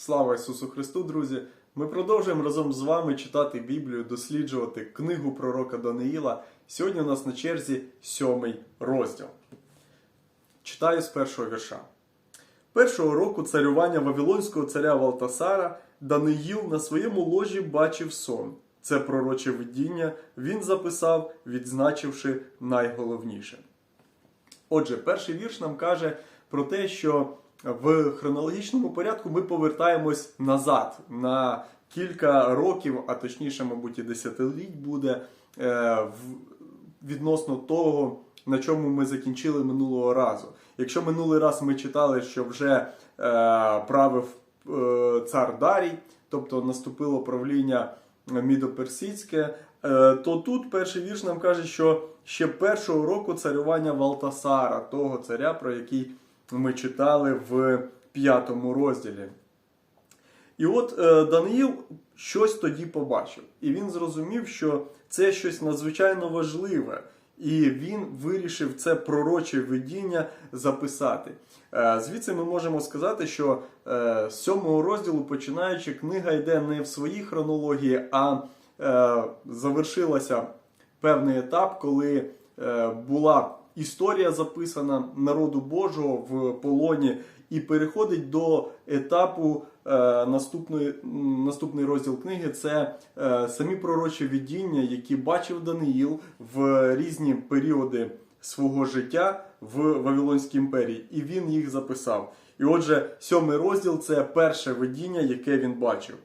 Слава Ісусу Христу, друзі! Ми продовжуємо разом з вами читати Біблію, досліджувати книгу пророка Даниїла. Сьогодні у нас на черзі сьомий розділ. Читаю з першого вірша. Першого року царювання Вавилонського царя Валтасара Даниїл на своєму ложі бачив сон. Це пророче видіння він записав, відзначивши найголовніше. Отже, перший вірш нам каже про те, що в хронологічному порядку ми повертаємось назад на кілька років, а точніше, мабуть, і десятиліть буде е, відносно того, на чому ми закінчили минулого разу. Якщо минулий раз ми читали, що вже е, правив е, цар Дарій, тобто наступило правління мідоперсидське, е, то тут перший вірш нам каже, що ще першого року царювання Валтасара, того царя, про який ми читали в п'ятому розділі. І от е, Даниїл щось тоді побачив, і він зрозумів, що це щось надзвичайно важливе, і він вирішив це пророче видіння записати. Е, звідси ми можемо сказати, що е, з сьомого розділу, починаючи, книга йде не в своїй хронології, а завершилася певний етап, коли була історія записана народу Божого в полоні, і переходить до етапу е, наступної, наступний розділ книги. Це е, самі пророчі видіння, які бачив Даниїл в різні періоди свого життя в Вавилонській імперії, і він їх записав. І отже, сьомий розділ це перше видіння, яке він бачив.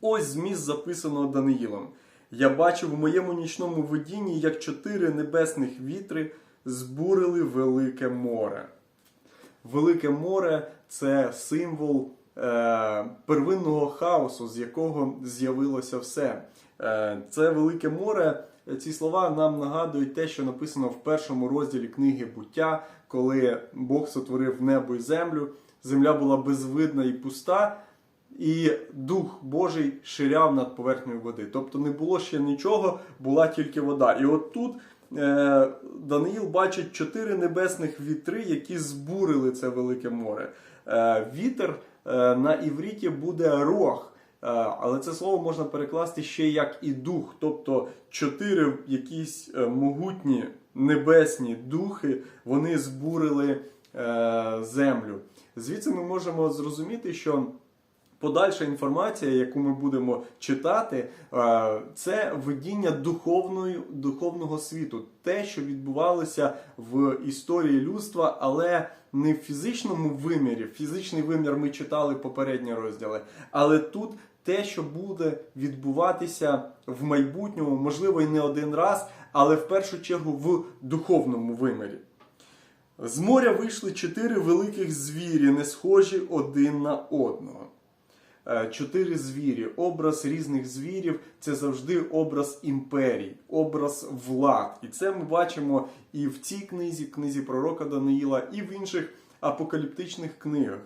Ось зміст записаного Даниїлом. Я бачив в моєму нічному видінні, як чотири небесних вітри збурили велике море. Велике море це символ е, первинного хаосу, з якого з'явилося все. Е, це велике море. Ці слова нам нагадують те, що написано в першому розділі книги буття, коли Бог сотворив небо і землю. Земля була безвидна і пуста, і Дух Божий ширяв над поверхнею води. Тобто не було ще нічого, була тільки вода. І от тут Даниїл бачить чотири небесних вітри, які збурили це велике море. Е, вітер е, на івріті буде рог. Е, Але це слово можна перекласти ще як і дух, тобто чотири якісь е, могутні небесні духи, вони збурили е, землю. Звідси ми можемо зрозуміти, що подальша інформація, яку ми будемо читати, е, це видіння духовної, духовного світу, те, що відбувалося в історії людства, але не в фізичному вимірі. Фізичний вимір ми читали попередні розділи, але тут. Те, що буде відбуватися в майбутньому, можливо, і не один раз, але в першу чергу в духовному вимірі. З моря вийшли чотири великих звірі, не схожі один на одного. Е, Чотири звірі. Образ різних звірів це завжди образ імперій, образ влад. І це ми бачимо і в цій книзі, книзі пророка Даниїла, і в інших апокаліптичних книгах.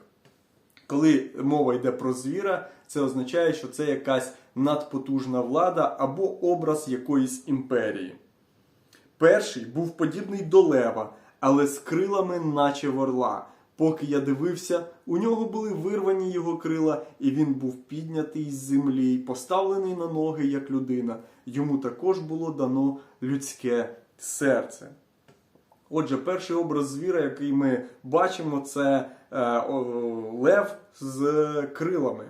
Коли мова йде про звіра, це означає, що це якась надпотужна влада або образ якоїсь імперії. Перший був подібний до лева, але з крилами, наче в орла. Поки я дивився, у нього були вирвані його крила, і він був піднятий з землі, й поставлений на ноги як людина. Йому також було дано людське серце. Отже, перший образ звіра, який ми бачимо, це е, о, лев з крилами.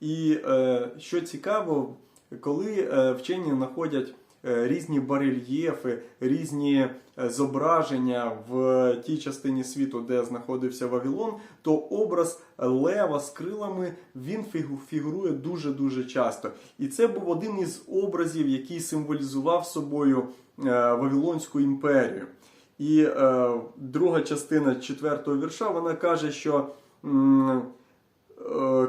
І е, що цікаво, коли е, вчені знаходять різні барельєфи, різні е, зображення в тій частині світу, де знаходився Вавилон, то образ лева з крилами він фігурує дуже-дуже часто. І це був один із образів, який символізував собою е, Вавилонську імперію. І е, друга частина четвертого вірша вона каже, що е,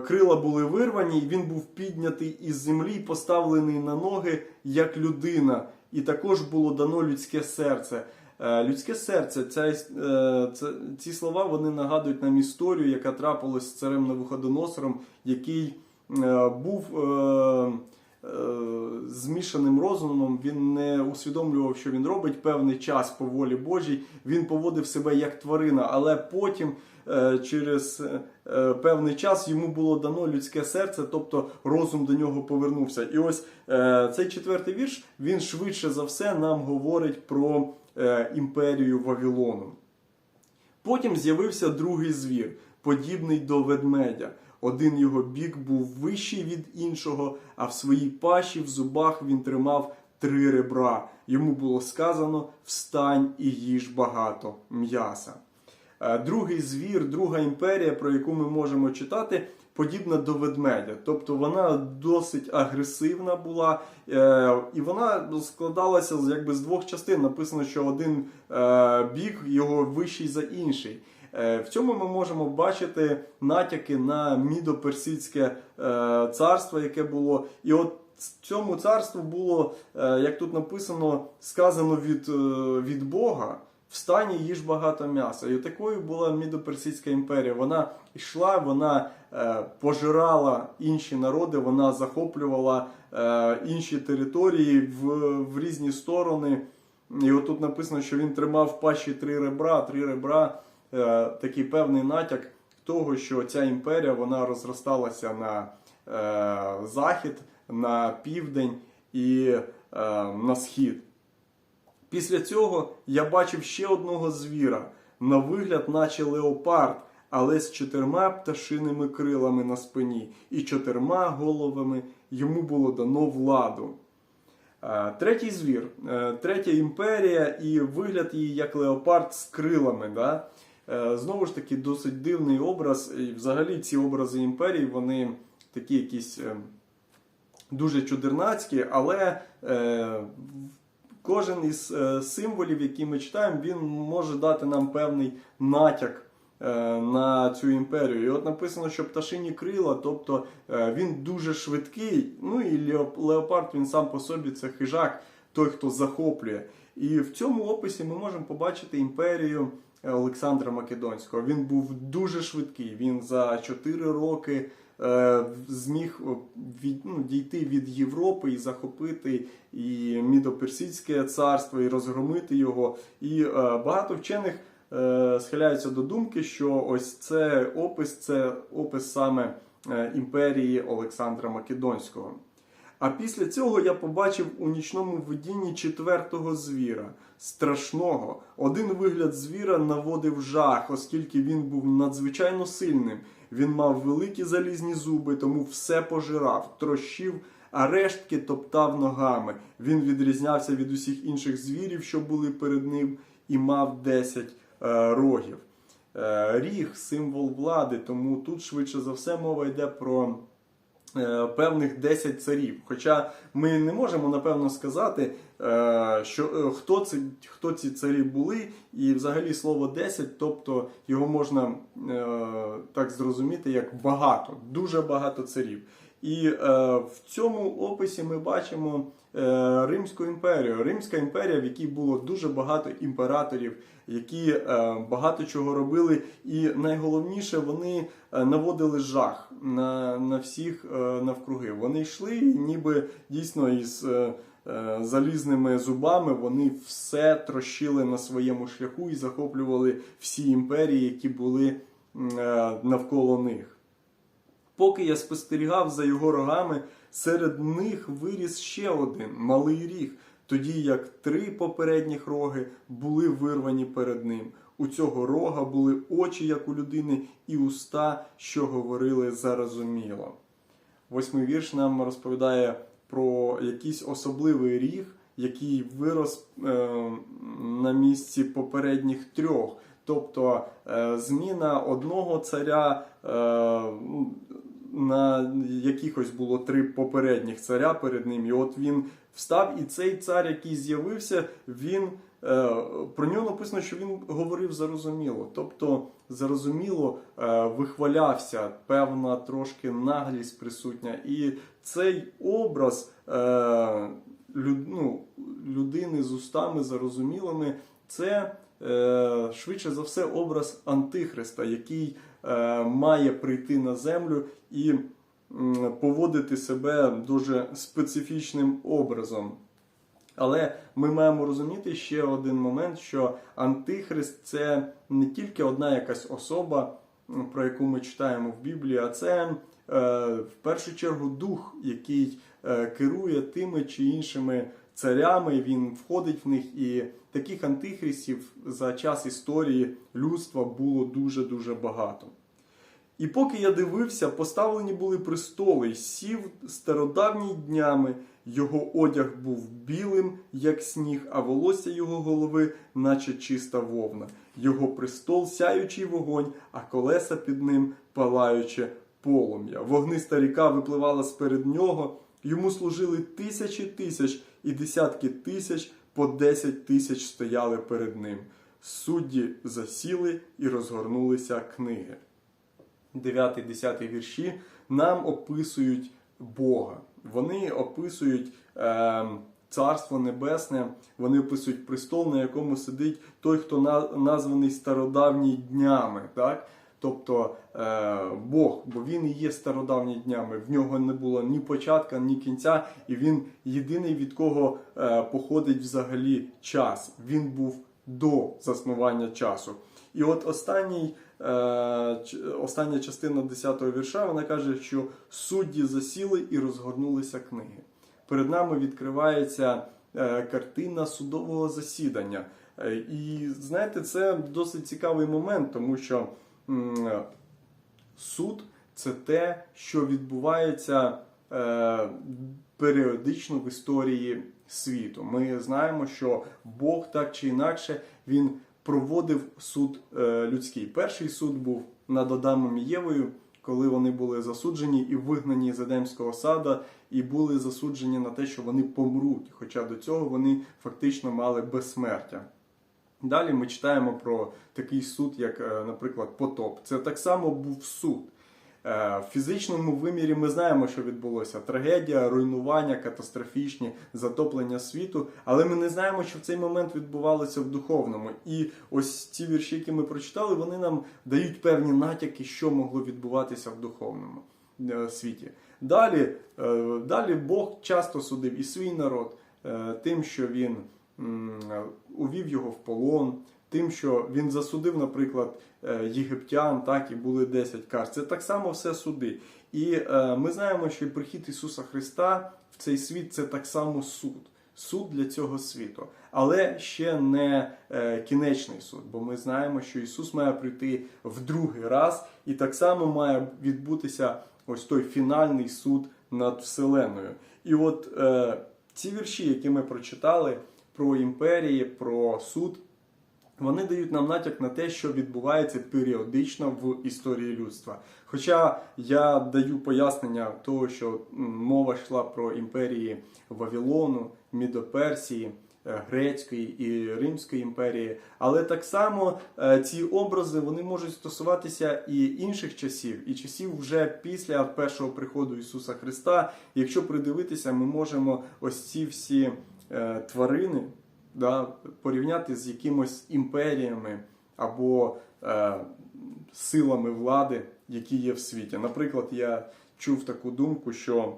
крила були вирвані, він був піднятий із землі, поставлений на ноги як людина. І також було дано людське серце. Е, людське серце, ця, е, це, ці слова вони нагадують нам історію, яка трапилась з царем Навуходоносором, який е, був. Е, е, змішаним розумом, він не усвідомлював, що він робить певний час по волі Божій. Він поводив себе як тварина, але потім е, через е, певний час йому було дано людське серце, тобто розум до нього повернувся. І ось е, цей четвертий вірш він швидше за все нам говорить про е, імперію Вавилону. Потім з'явився другий звір, подібний до ведмедя. Один його бік був вищий від іншого, а в своїй пащі в зубах він тримав три ребра. Йому було сказано: Встань і їж багато м'яса. Е, Другий звір, друга імперія, про яку ми можемо читати, подібна до ведмедя. Тобто вона досить агресивна була, е, і вона складалася якби з двох частин. Написано, що один е, бік його вищий за інший. В цьому ми можемо бачити натяки на мідоперсидське царство, яке було. І от цьому царству було, як тут написано, сказано від, від Бога. Встань і їж багато м'яса. І такою була мідоперсидська імперія. Вона йшла, вона е, пожирала інші народи, вона захоплювала е, інші території в, в різні сторони. І от тут написано, що він тримав в пащі три ребра, три ребра е, такий певний натяк того, що ця імперія вона розросталася на е, захід, на південь і е, на схід. Після цього я бачив ще одного звіра, на вигляд, наче леопард, але з чотирма пташиними крилами на спині і чотирма головами йому було дано владу. Е, Третій звір, е, третя імперія, і вигляд її як леопард з крилами. Да? Е, Знову ж таки, досить дивний образ. І взагалі ці образи імперії, вони такі якісь е, дуже чудернацькі, але кожен із е, символів, які ми читаємо, він може дати нам певний натяк е, на цю імперію. І от написано, що пташині крила, тобто е, він дуже швидкий. Ну і леоп- леопард він сам по собі це хижак, той, хто захоплює. І в цьому описі ми можемо побачити імперію Олександра Македонського. Він був дуже швидкий. Він за 4 роки зміг о, від, ну, дійти від Європи і захопити і Мідоперсидське царство, і розгромити його. І е, багато вчених е, схиляються до думки, що ось це опис, це опис саме е, імперії Олександра Македонського. А після цього я побачив у нічному видінні четвертого звіра, страшного. Один вигляд звіра наводив жах, оскільки він був надзвичайно сильним. Він мав великі залізні зуби, тому все пожирав, трощив, а рештки топтав ногами. Він відрізнявся від усіх інших звірів, що були перед ним, і мав 10 е, рогів. Е, ріг символ влади, тому тут швидше за все мова йде про певних 10 царів. Хоча ми не можемо напевно сказати, е, що е, хто ці, хто ці царі були, і взагалі слово 10, тобто його можна е, так зрозуміти як багато, дуже багато царів. І е, в цьому описі ми бачимо е, Римську імперію. Римська імперія, в якій було дуже багато імператорів, які е, багато чого робили, і найголовніше, вони е, наводили жах на, на всіх е, навкруги. Вони йшли, ніби дійсно із залізними зубами вони все трощили на своєму шляху і захоплювали всі імперії, які були навколо них. Поки я спостерігав за його рогами, серед них виріс ще один малий ріг, тоді як три попередніх роги були вирвані перед ним. У цього рога були очі, як у людини, і уста, що говорили зарозуміло. Восьмий вірш нам розповідає про якийсь особливий ріг, який вирос е, на місці попередніх трьох. Тобто е, зміна одного царя е, на якихось було три попередніх царя перед ним. І от він встав, і цей цар, який з'явився, він е, про нього написано, що він говорив зарозуміло. Тобто зарозуміло е, вихвалявся, певна трошки наглість присутня. І цей образ е, ну, людини з устами зарозумілими, це швидше за все образ Антихриста, який має прийти на землю і поводити себе дуже специфічним образом. Але ми маємо розуміти ще один момент, що Антихрист це не тільки одна якась особа, про яку ми читаємо в Біблії, а це е, в першу чергу дух, який е, керує тими чи іншими царями. Він входить в них, і таких антихристів за час історії людства було дуже дуже багато. І поки я дивився, поставлені були престоли, й сів стародавні днями, його одяг був білим, як сніг, а волосся його голови, наче чиста вовна. Його престол сяючий вогонь, а колеса під ним палаюче полум'я. Вогниста ріка випливала сперед нього, йому служили тисячі тисяч і десятки тисяч по десять тисяч стояли перед ним. Судді засіли і розгорнулися книги. 9-10 вірші нам описують Бога. Вони описують е, Царство Небесне, вони описують престол, на якому сидить той, хто на, названий стародавні днями. Так? Тобто е, Бог, бо він і є стародавні днями. В нього не було ні початка, ні кінця, і він єдиний, від кого е, походить взагалі час. Він був до заснування часу. І от останній, е, остання частина 10-го вірша вона каже, що судді засіли і розгорнулися книги. Перед нами відкривається картина судового засідання. І знаєте, це досить цікавий момент, тому що суд це те, що відбувається е, періодично в історії світу. Ми знаємо, що Бог так чи інакше він проводив суд е, людський. Перший суд був над Адамом і Євою, коли вони були засуджені і вигнані з Едемського сада, і були засуджені на те, що вони помруть. Хоча до цього вони фактично мали безсмертя. Далі ми читаємо про такий суд, як, е, наприклад, потоп. Це так само був суд. Е, В фізичному вимірі ми знаємо, що відбулося: трагедія, руйнування, катастрофічні затоплення світу. Але ми не знаємо, що в цей момент відбувалося в духовному. І ось ці вірші, які ми прочитали, вони нам дають певні натяки, що могло відбуватися в духовному е, світі. Далі, далі Бог часто судив і свій народ тим, що він увів його в полон, тим, що він засудив, наприклад, е, єгиптян, так і були 10 кар. Це так само все суди. І е, ми знаємо, що прихід Ісуса Христа в цей світ це так само суд. Суд для цього світу, але ще не е, кінечний суд, бо ми знаємо, що Ісус має прийти в другий раз, і так само має відбутися ось той фінальний суд над Вселеною. І от е, ці вірші, які ми прочитали про імперії, про суд, вони дають нам натяк на те, що відбувається періодично в історії людства. Хоча я даю пояснення того, що мова йшла про імперії Вавилону, Мідоперсії, е, Грецької і Римської імперії, але так само е, ці образи вони можуть стосуватися і інших часів, і часів вже після першого приходу Ісуса Христа. Якщо придивитися, ми можемо ось ці всі тварини да, порівняти з якимось імперіями або е, силами влади, які є в світі. Наприклад, я чув таку думку, що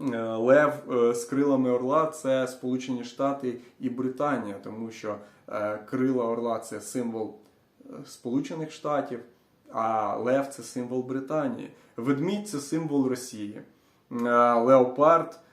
е, Лев е, з крилами орла це Сполучені Штати і Британія, тому що е, крила орла це символ е, Сполучених Штатів, а Лев це символ Британії. Ведмідь це символ Росії. Е, Леопард е,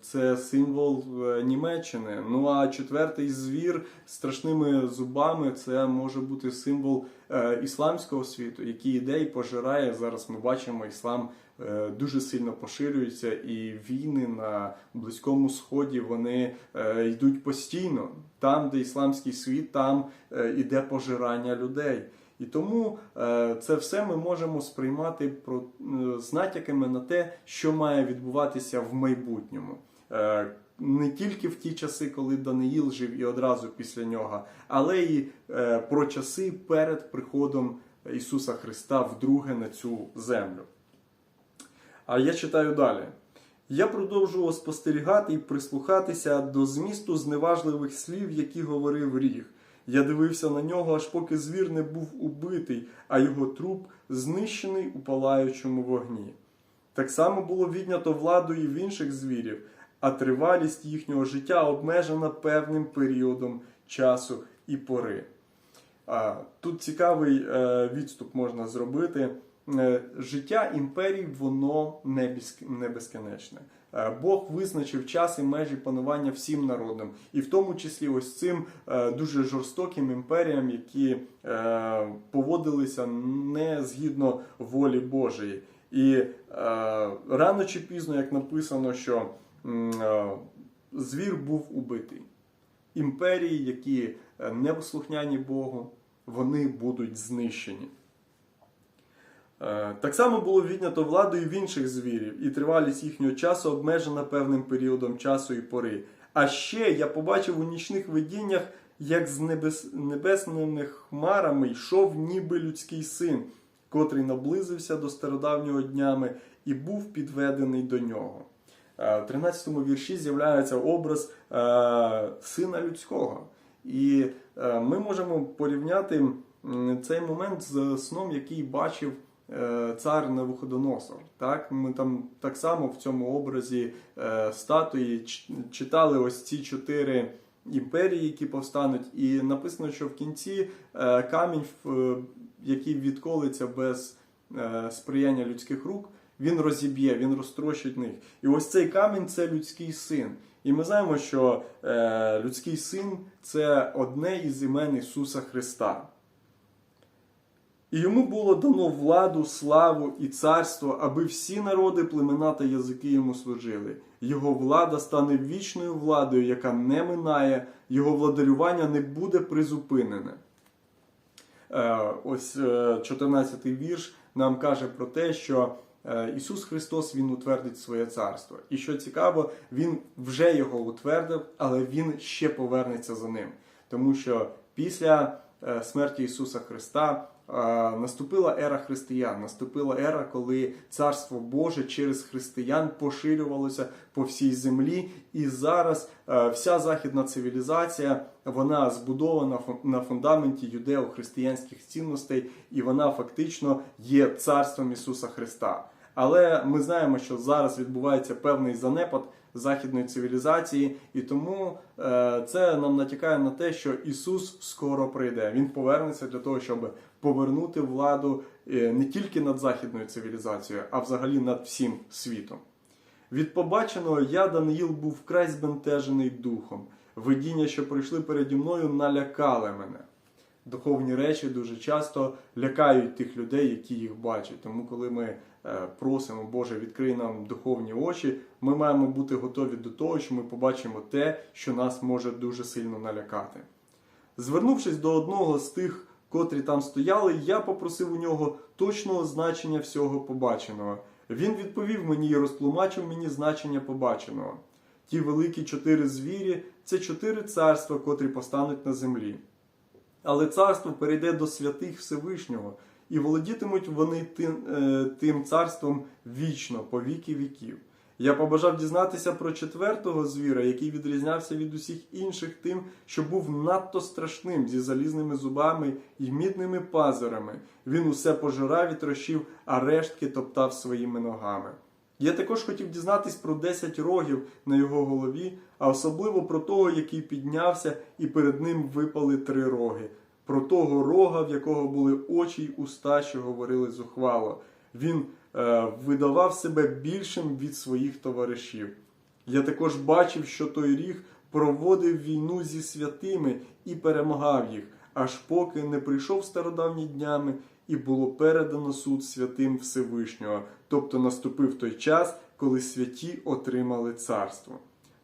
це символ е, Німеччини. Ну а четвертий звір з страшними зубами це може бути символ е, ісламського світу, який іде і пожирає. Зараз ми бачимо, іслам е, дуже сильно поширюється, і війни на Близькому Сході вони е, йдуть постійно. Там, де ісламський світ, там е, іде пожирання людей. І тому е, це все ми можемо сприймати е, з натяками на те, що має відбуватися в майбутньому. Е, не тільки в ті часи, коли Даниїл жив і одразу після нього, але е, про часи перед приходом Ісуса Христа вдруге на цю землю. А я читаю далі. Я продовжував спостерігати і прислухатися до змісту зневажливих слів, які говорив ріг. Я дивився на нього, аж поки звір не був убитий, а його труп знищений у палаючому вогні. Так само було віднято владу і в інших звірів, а тривалість їхнього життя обмежена певним періодом часу і пори. Тут цікавий е, відступ можна зробити. Е, Життя імперій воно не безкінечне. Е, Бог визначив час і межі панування всім народам, і в тому числі ось цим е, дуже жорстоким імперіям, які е, поводилися не згідно волі Божої. І рано чи пізно, як написано, що звір був убитий. Імперії, які не послухняні Богу, вони будуть знищені. Е, Так само було віднято владу і в інших звірів, і тривалість їхнього часу обмежена певним періодом часу і пори. А ще я побачив у нічних видіннях, як з небес... небесними хмарами йшов ніби людський син, котрий наблизився до стародавнього днями і був підведений до нього. В 13 вірші з'являється образ е, сина людського. І е, ми можемо порівняти цей момент з сном, який бачив цар Навуходоносор. Так? Ми там так само в цьому образі е, статуї читали ось ці чотири імперії, які повстануть, і написано, що в кінці е, камінь, який відколиться без е, сприяння людських рук, він розіб'є, він розтрощить них. І ось цей камінь це людський син. І ми знаємо, що е, людський син це одне із імен Ісуса Христа. І йому було дано владу, славу і царство, аби всі народи, племена та язики йому служили. Його влада стане вічною владою, яка не минає, його владарювання не буде призупинене. Е, Ось 14-й вірш нам каже про те, що е, Ісус Христос Він утвердить своє царство. І що цікаво, Він вже його утвердив, але Він ще повернеться за ним. Тому що після е, смерті Ісуса Христа е, наступила ера християн, наступила ера, коли Царство Боже через християн поширювалося по всій землі. І зараз е, вся західна цивілізація вона збудована на фундаменті юдео-християнських цінностей, і вона фактично є царством Ісуса Христа. Але ми знаємо, що зараз відбувається певний занепад західної цивілізації, і тому е, це нам натякає на те, що Ісус скоро прийде. Він повернеться для того, щоб повернути владу е, не тільки над західною цивілізацією, а взагалі над всім світом. Від побаченого я, Даниїл, був вкрай збентежений духом. Видіння, що прийшли переді мною, налякали мене. Духовні речі дуже часто лякають тих людей, які їх бачать. Тому, коли ми е, просимо, Боже, відкрий нам духовні очі, ми маємо бути готові до того, що ми побачимо те, що нас може дуже сильно налякати. Звернувшись до одного з тих, котрі там стояли, я попросив у нього точного значення всього побаченого. Він відповів мені і розтлумачив мені значення побаченого. Ті великі чотири звірі це чотири царства, котрі постануть на землі. Але царство перейде до святих Всевишнього, і володітимуть вони тим, е, тим царством вічно, по віки віків. Я побажав дізнатися про четвертого звіра, який відрізнявся від усіх інших тим, що був надто страшним зі залізними зубами і мідними пазурами. Він усе пожирав і трощив, а рештки топтав своїми ногами. Я також хотів дізнатись про 10 рогів на його голові, а особливо про того, який піднявся, і перед ним випали три роги. Про того рога, в якого були очі й уста, що говорили зухвало. Він видавав себе більшим від своїх товаришів. Я також бачив, що той ріг проводив війну зі святими і перемагав їх, аж поки не прийшов стародавні днями і було передано суд святим Всевишнього, тобто наступив той час, коли святі отримали царство.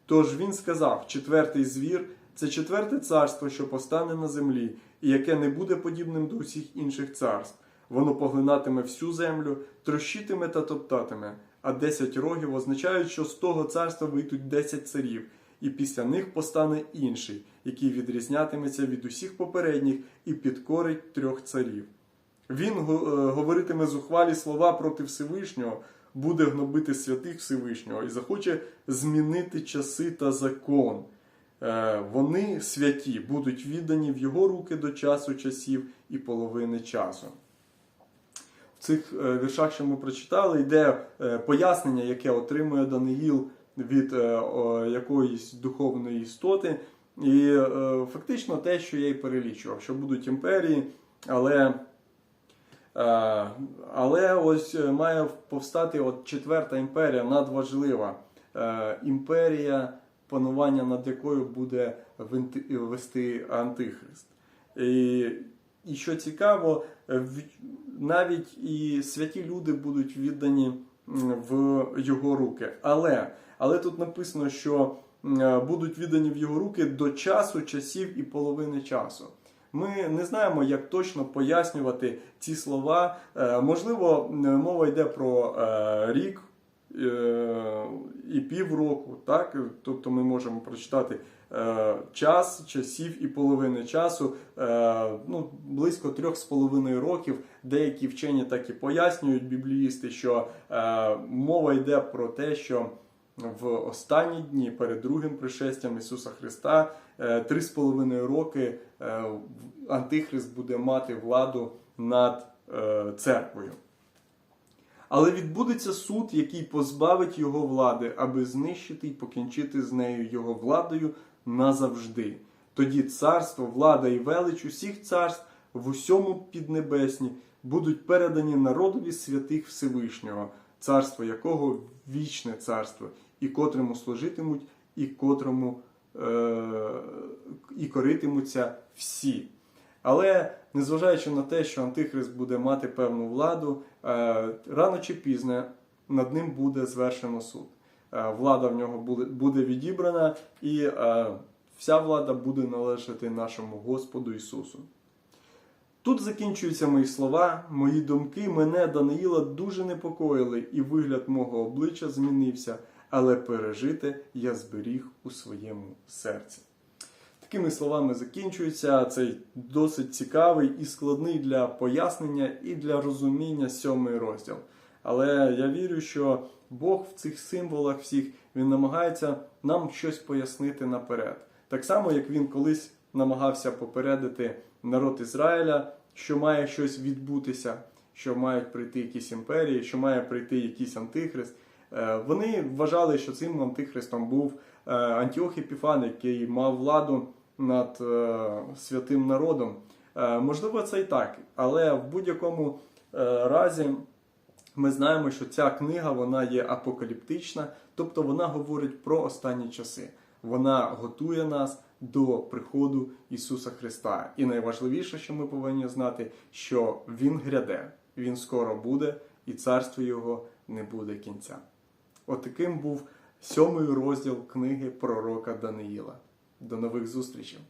Тож він сказав: четвертий звір це четверте царство, що постане на землі, і яке не буде подібним до усіх інших царств. Воно поглинатиме всю землю, трощитиме та топтатиме. А десять рогів означають, що з того царства вийдуть десять царів, і після них постане інший, який відрізнятиметься від усіх попередніх і підкорить трьох царів. Він е, говоритиме зухвалі слова проти Всевишнього, буде гнобити святих Всевишнього і захоче змінити часи та закон. Е, Вони святі будуть віддані в його руки до часу часів і половини часу. Цих е, віршах, що ми прочитали, йде е, пояснення, яке отримує Даниїл від е, якоїсь духовної істоти. І фактично те, що я й перелічував, що будуть імперії, але, але ось має повстати от четверта імперія, надважлива імперія, панування над якою буде вести Антихрист. І, і що цікаво, е, навіть і святі люди будуть віддані в його руки. Але, але тут написано, що е, будуть віддані в його руки до часу, часів і половини часу. Ми не знаємо, як точно пояснювати ці слова. Е, Можливо, мова йде про рік і півроку, так? Тобто ми можемо прочитати час, часів і половини часу, е, ну, близько трьох з половиною років. Деякі вчені так і пояснюють бібліїсти, що е, мова йде про те, що в останні дні перед другим пришестям Ісуса Христа е, три з половиною роки е, Антихрист буде мати владу над е, церквою. Але відбудеться суд, який позбавить його влади, аби знищити і покінчити з нею його владою назавжди. Тоді царство, влада і велич усіх царств в усьому піднебесні будуть передані народові святих Всевишнього, царство якого вічне царство, і котрому служитимуть, і котрому е- і коритимуться всі. Але незважаючи на те, що Антихрист буде мати певну владу, е, рано чи пізно над ним буде звершено суд. Е, Влада в нього буде- відібрана, і е, вся влада буде належати нашому Господу Ісусу. Тут закінчуються мої слова, мої думки мене, Даниїла, дуже непокоїли, і вигляд мого обличчя змінився, але пережити я зберіг у своєму серці. Такими словами закінчується цей досить цікавий і складний для пояснення і для розуміння сьомий розділ. Але я вірю, що Бог в цих символах всіх він намагається нам щось пояснити наперед. Так само, як він колись намагався попередити народ Ізраїля, що має щось відбутися, що мають прийти якісь імперії, що має прийти якийсь антихрист. Е, Вони вважали, що цим антихристом був е, Антіох Епіфан, який мав владу над е, святим народом. Можливо, це і так, але в будь-якому разі ми знаємо, що ця книга вона є апокаліптична, тобто вона говорить про останні часи. Вона готує нас до приходу Ісуса Христа. І найважливіше, що ми повинні знати, що Він гряде, Він скоро буде, і царство Його не буде кінця. Отаким був сьомий розділ книги пророка Даниїла. До нових зустрічей!